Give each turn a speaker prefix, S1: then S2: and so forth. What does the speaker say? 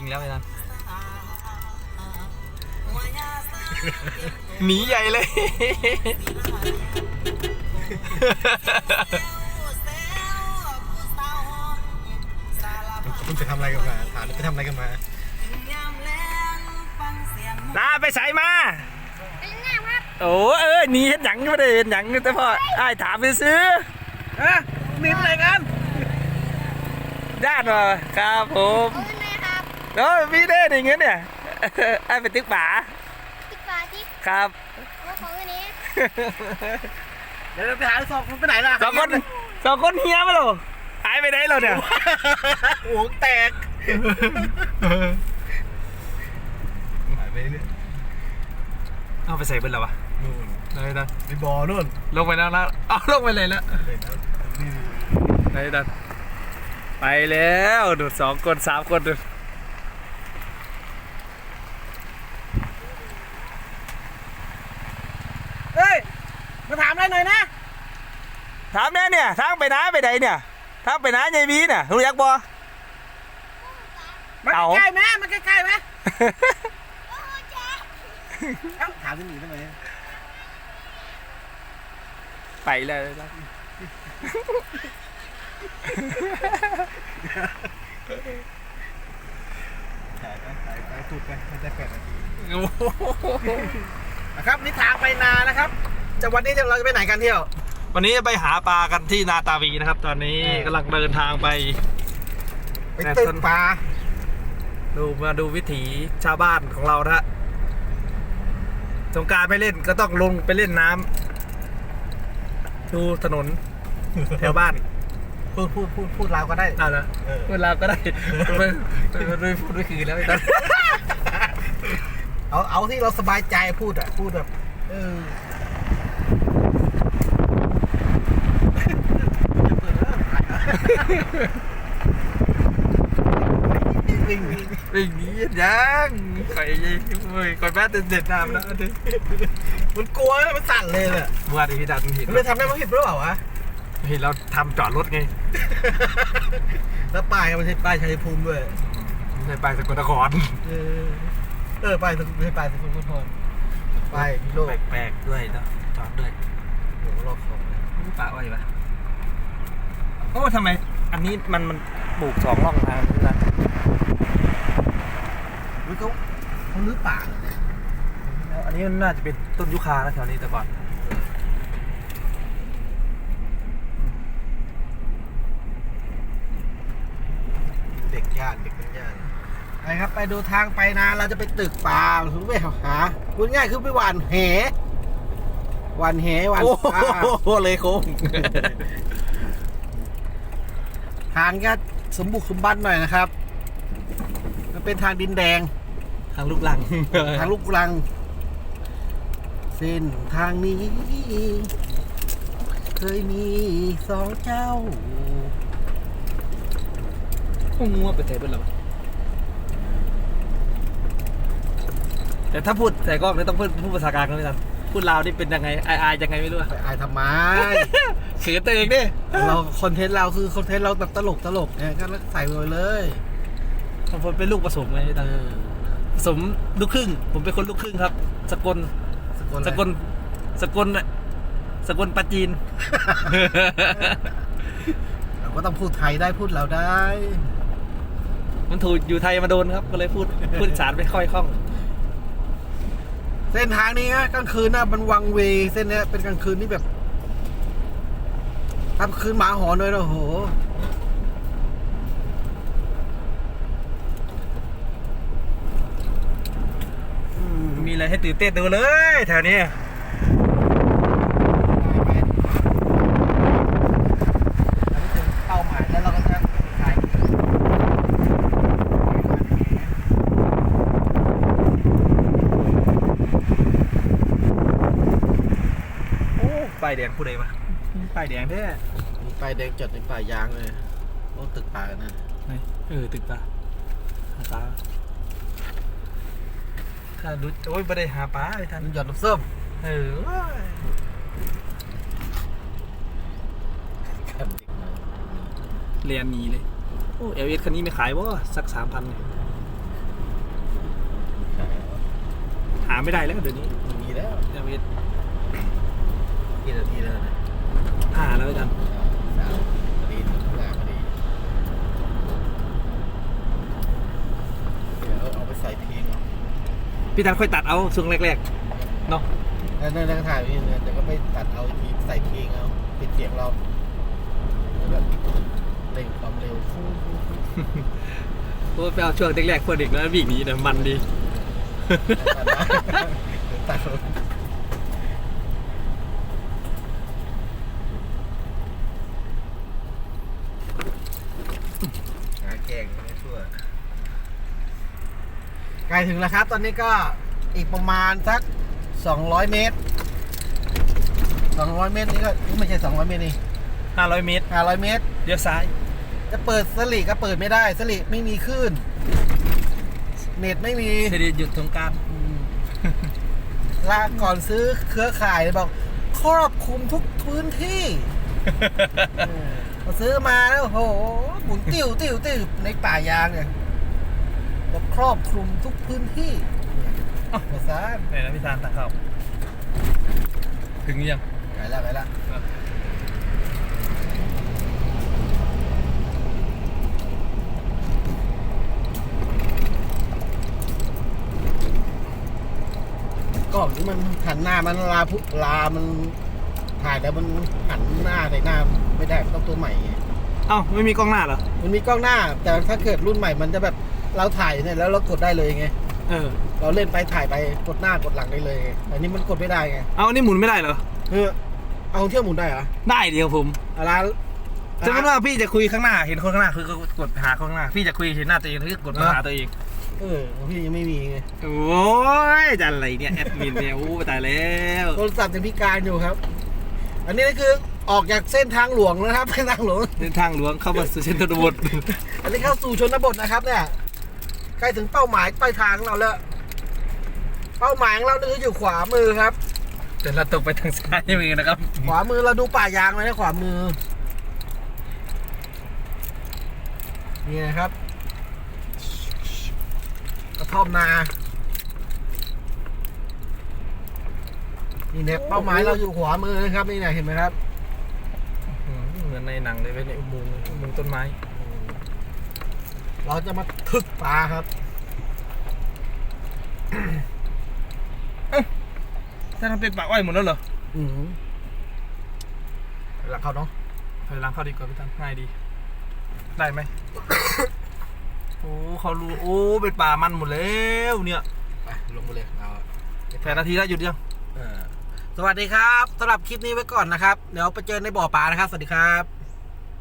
S1: ริงแล้วไอ้นั่นหนีใหญ่เลย
S2: คุณไปทำอะไรกันมาถามไปทำอะไรกันมา
S1: ลาไปใส่มา โอ้เออหนีเห็นหยังไม่ได้เห็นหยังแต่พอไอ้ายถามไปซื้อ
S2: ฮะหนีไปไหนกัน
S1: ญาติมาครับผม
S3: เอาเงินไหมครับ
S1: แล้วมีได้ในเงี้ยเนี่ยไอ้ายไปตึกป่า
S3: ติดฝาที่
S1: ครับ
S3: ว่าของอันนี้
S2: เดี๋ยวไปหาสองคนไปไหนล่ะ
S1: สองคนสองคนเฮียมาหรอหายไปไหนเราเนี่ย
S2: หัวแตกหายไปเรื่อย
S1: เอาไปใส่เบิ้ลแล้ววะ
S2: นู่น
S1: ไหนดัน
S2: ไปบ่อนู่น
S1: ลงไปแล้วนะเอาลงไปเลยแล้ว
S2: เห็นแล้วนี่
S1: ไหนดันไปแล้วดูดสองคนสามคนดู
S2: เฮ้ยมาถามอะ ไรหน่อยนะ
S1: ถามแน่เนี่ยทางไปน้าไปไหนเนี่ยทางไปน้าใหญ่บีเนี่ยรู้จักบ่
S2: มัน
S1: เอา
S2: ใกล้ๆไหมมันใกล้ๆไหม
S3: โอ้เจ๊
S2: เอ้าถามที่หนีทำไม
S1: ไปเลยนะ
S2: ถ่ายไปถ่ายไปตูดไปไม่ได้แปดนาที
S1: โอ้โห
S2: นะครับนี่ทางไปนานะครับ จะวันนี้จะเราจะไปไหนกันเที่ยว
S1: วันนี้จะไปหาปลากันที่นาตาวีนะครับ ตอนนี้
S2: เออ
S1: กำลังเดินทางไป
S2: ไปตึกปลา
S1: ดูมาดูวิถีชาวบ้านของเรานะฮะสงกรารไม่เล่นก็ต้องลงไปเล่นน้ำดูถนนแถวบ้าน
S2: พูดพูดพูดพูดเราวก็ได้
S1: เอาละ
S2: เออ
S1: เวลาก็ได้ไม่ไม่ไม่พูดไม่คืนแล้วไอ้ตอน
S2: เอาเอาที่เราสบายใจพูดอะพูดแบบเออ วิ่ง
S1: วิ่งหนียังไข่ยัยเฮ้ยก่อนแม่เด็ดน้ำแล้วดิ
S2: มันกลัวมันสั่นเลยเนี่ย
S1: เมื่อวานที่ดันเห็น
S2: มันไม่ทำได้มันผิดหรือเปล่าวะ
S1: เห็นเราทำจอดรถไง
S2: แล้วป้ายก็ไม่ใช่ป้ายชัยภูมิด้วย
S1: ไม่ใช่ไปสกลนคร
S2: เออเออป้ายไม่ใช่ป้ายสกลนคร ป้ายพิโลก
S1: แปลกๆด้วยนะจอดด้วย
S2: โอ้โหรอบของเลย
S1: ปะไว้ปะโอ้ทำไม อันนี้มันมันปลูกสองร่องทางนี่นะ
S2: อุ๊ยเขาเขาลื้อป่าเหรอเนี่ย
S1: อันนี้มันน่าจะเป็นต้นยุคานะแถวนี้แต่ก่อน
S2: เด็กย่านเด็กเป็ นย่านไปครับ ไปดูทางไปนะเราจะไปตึกป่าถึงไปหาพูดง่ายคือไปหวานแหหวานแหหวานปลา
S1: โหเลยโค้ง
S2: ทางก็สมบุกสมบันหน่อยนะครับ มันเป็นทางดินแดง
S1: ทางลูกลัง
S2: ทางลูกรัง เส้นทางนี้ เคยมีสองเจ้า
S1: งัวไปเทเบิลแล้ว แต่ถ้าพูดใส่กล้องนี่ต้องพูดพูดภาษากลางด้วยกันพูดลาวนี่เป็นยังไงอายอายยังไงไม่รู้อะ
S2: ไปอายทำไม
S1: เขือตัวเองดิ
S2: เราคอนเทนต์เราคือคอนเทนต์เราแบบตลกตลกเนี่ยก็ใส่ไปเลย
S1: ผมเป็นลูกผสมไง
S2: เอ
S1: ตา
S2: อ
S1: ผสมลูกครึ่ง ผมเป็นคนลูกครึ่งครับ สกล
S2: สกล
S1: สกลสกลน่ะสกลปาจีน
S2: เราก็ต้องพูดไทยได้พูดเราได้
S1: มันถูกอยู่ไทยมาโดนครับ ก็เลยพูดพูดอีสารไม่ค่อยคล่อง
S2: เส้นทางนี้นะกลางคืนนะมันวังเวเส้นนี้เป็นกลางคืนที่แบบกลางคืนหมาหอนเลยนะโหม
S1: มีอะไรให้ตื่นเต้นดูเลยแถวนี้
S2: ป้ายแด
S1: งผู้ใดวะป้ายแดงแท้
S2: มีป้ายแดงจอดในป่ายางเลยโอ้ตึกป่ากันนะ
S1: ไหนเออตึกป่าตาถ้าดูโอ้ยไม่ได้หาป้าไอ้ท่าน
S2: มัหยอดน้ำส้ม
S1: เออ
S2: เมเด็อ
S1: เรียนหนีเลยโอ้เอลเอสคันนี้ไม่ขายวะสักสามพันยหาไม่ได้แล้วเดี๋ยวนี้
S2: มันมีแล้ว
S1: เอลเอ
S2: ส นาทีแล้วนะ
S1: ห้าแล้วอาจารย์
S2: สามนาทีถึงห้านาทีเดี๋ยวเอาไปใส่เพลงเอา
S1: พี่ทันค่อยตัดเอาช่วงแรกๆเนาะ
S2: แล้วนั่งถ่ายนี่เนี่ยเดี๋ยวก็ไปตัดเอาอีกทีใส่เพลงเอาปิดเสียงเราแล้วก็เร่งความเร็วฟูฟูฟู
S1: เพราะว่าไปเอาช่วงแรกๆพวกเด็กแล้ววิ่งหนีนะมันดี
S2: ตัดได้ ตัดเอาหาแกงไม่ทั่ว ใกล้ถึงแล้วครับ ตอนนี้ก็อีกประมาณสัก 200 เมตร 200 เมตรนี่ก็ไม่ใช่ 200 เมตรนี่
S1: 500 เมตร
S2: 500 เมตร
S1: เลี้ยวซ้าย
S2: จะเปิดสลิก็เปิดไม่ได้สลิไม่มีคลื่น เน็ตไม่มี
S1: เสด็จหยุดสงกราร
S2: ลาก่อนซื้อเครือข่ายเลยบอกครอบคลุมทุกพื้นที่เออพอซื้อมาแล้วโอ้โหหมุนติ้วติ้วติ้วในป่ายางเนี่ย บอกครอบคลุมทุกพื้นที่ภาษา
S1: ไหนนะพี่ทานตะเข้าถึงยัง
S2: ไปแล้วไปแล้วก็ที่มันหันหน้ามันลาพุลามันถ่ายแล้วมันหันหน้าในหน้าไม่ได้ต้องตัวใหม่ไง
S1: เอ้าไม่มีกล้องหน้าเหรอ
S2: มันมีกล้องหน้า แต่ถ้าเกิดรุ่นใหม่มันจะแบบ เราถ่ายเนี่ยแล้วเรากดได้เลยไง
S1: เออ
S2: เราเล่นไปถ่ายไปกดหน้ากดหลังได้เลยไงแต่นี่มันกดไม่ได้ไง
S1: เอาอันนี่หมุนไม่ได้เหรอ
S2: เออเอาเที่ยวหมุนได้เหรอ
S1: ได้เดียวผม
S2: อะไร
S1: จะเป็นว่าพี่จะคุยข้างหน้าเห็นคนข้างหน้าคือก็กดหาคนข้างหน้า พี่จะคุยเห็นหน้าตัวเองคือกดมาหาตัวเอง
S2: เออของพี่ยังไม่มีไง
S1: โอ้ยจะอะไรเนี่ยแอดมินเนี่ยโอ้ตายแล้ว
S2: โทรศัพท์ยังพิการอยู่ครับ อันนี้ก็คือออกจากเส้นทางหลวงนะครับเส้นทางหลวง
S1: เดินทางหลวงเข้ามาสู่เส้นทางบท
S2: อันนี้เข้าสู่ชนบทนะครับเนี่ย ใกล้ถึงเป้าหมายปลายทางของเราแล้วเป้าหมายของเราคืออยู่ขวามือครับ
S1: แต่เราตกไปทางซ้ายมือนะครับ
S2: ขวามือเราดูป่ายางเลยนะขวามือ นี่นะครับกระท่อมนา นี่เนี่ยเป้าหมายเราอยู่ขวามือนะครับ นี่เนี่ยเห็นไหมครับ
S1: อืมเหมือนในหนังเลยเว้ยในอุโมงค์อุโมงค์ต้นไม้
S2: เราจะมาถึกปลาครับ
S1: ถ้าทำเป็นป่าอ้อยหมดแล้วเหรอ
S2: อืมหลังเขาเนาะ
S1: ถอยหลังเข้าดีกว่าพี่ตันง่ายดี ได้ไหม โอ้เขารู้โอ้เป็นป่ามันหมดแล้วเนี่ย
S2: ไปลงไปเลยเรา
S1: แปดนาทีแล้วหยุดยัง
S2: เออสวัสดีครับสำหรับคลิปนี้ไว้ก่อนนะครับ เดี๋ยวไปเจอในบ่อปลานะครับ สวัสดีครับ